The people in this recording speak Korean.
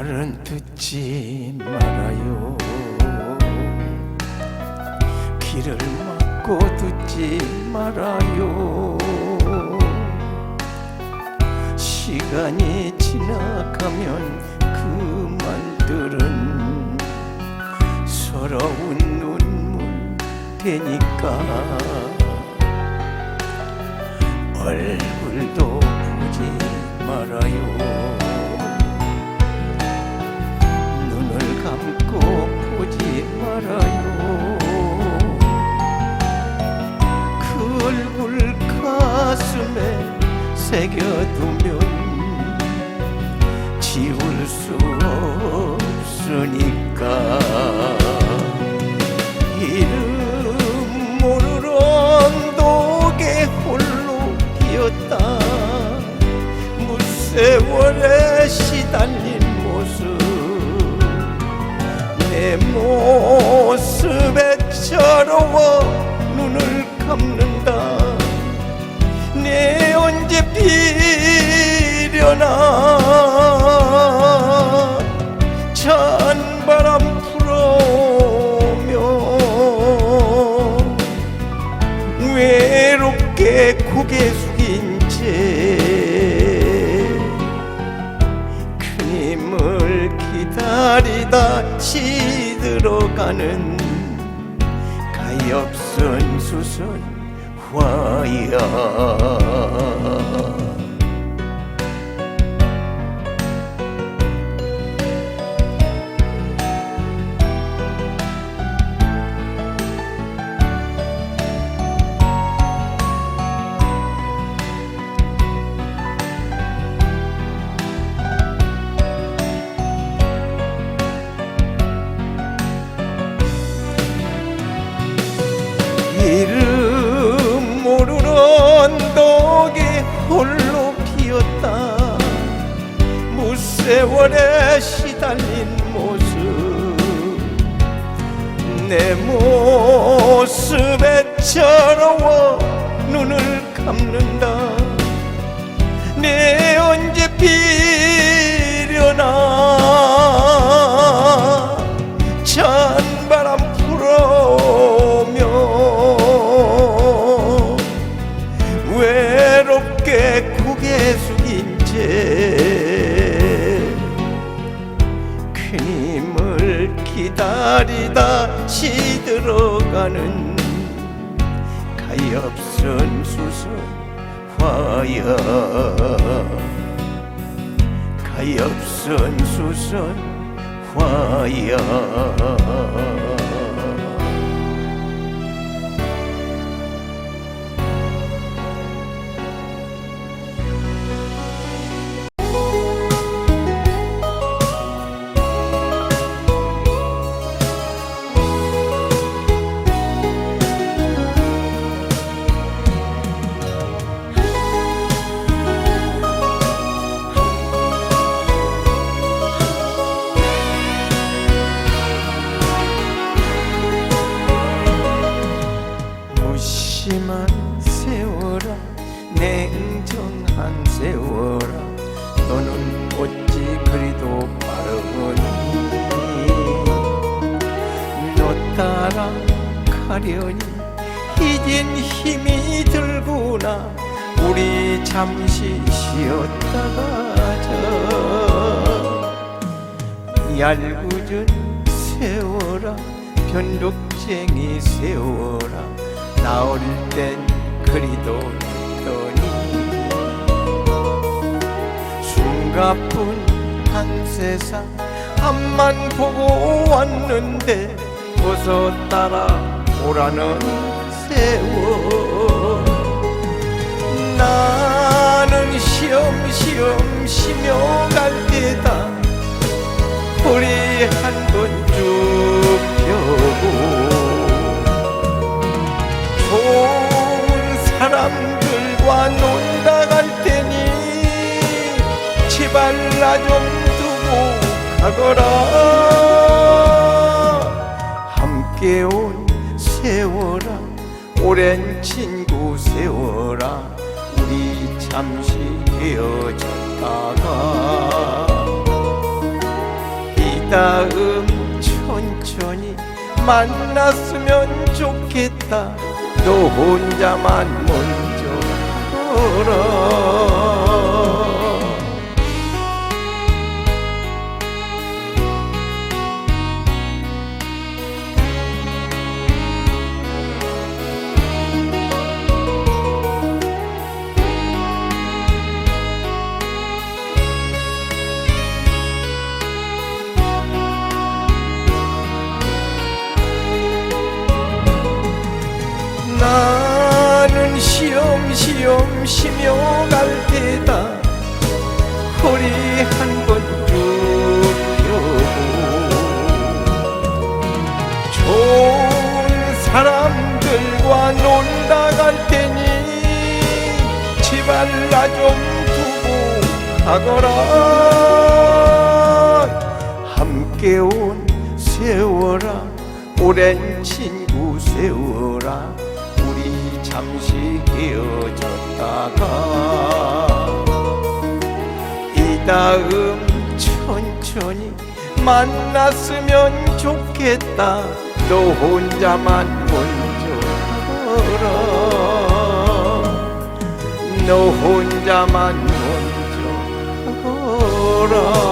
말은 듣지 말아요. 귀를 막고 듣지 말아요. 시간이 지나가면 그 말들은 서러운 눈물 되니까. 얼굴도 보지 말아요 새겨두면 지울 수 없으니까. 이름 모르는 언덕에 홀로 기었다. 무세월에 시달린 모습. 내 모습에 저러워 눈을 감는다 고개 숙인 채 그님을 기다리다 시들어가는 가엾은 수선 화야 이름 모르는 언덕에 홀로 피었다. 무세월에 시달린 모습 내 모습에 저러워 눈을 감는다. 내 기다리다 시들어가는 가엾은 수선 화야 가엾은 수선 화야 무심한 세월아 냉정한 세월아 너는 어찌 그리도 빠르니? 너 따라 가려니? 이젠 힘이 들구나. 우리 잠시 쉬었다 가자. 얄궂은 세월아 변덕쟁이 세월아 나 어릴 땐 그리도 했더니 숨가쁜 한 세상 앞만 보고 왔는데 어서 따라오라는 세월. 나는 시험시험 쉬며 갈 때다. 허리 한 제발 나 좀 두고 가거라. 함께 온 세월아 오랜 친구 세월아 우리 잠시 헤어졌다가. 다음 천천히 만났으면 좋겠다. 너 혼자만 먼저 걸어 시험시험 쉬며갈 테다. 허리 한 번 굽혀고 좋은 사람들과 놀다 갈 테니 제발 나 좀 두고 가거라. 함께 온 세월아 오랜 친구 세월아 잠시 헤어졌다가 이 다음 천천히 만났으면 좋겠다. 너 혼자만 먼저 걸어. 너 혼자만 먼저 걸어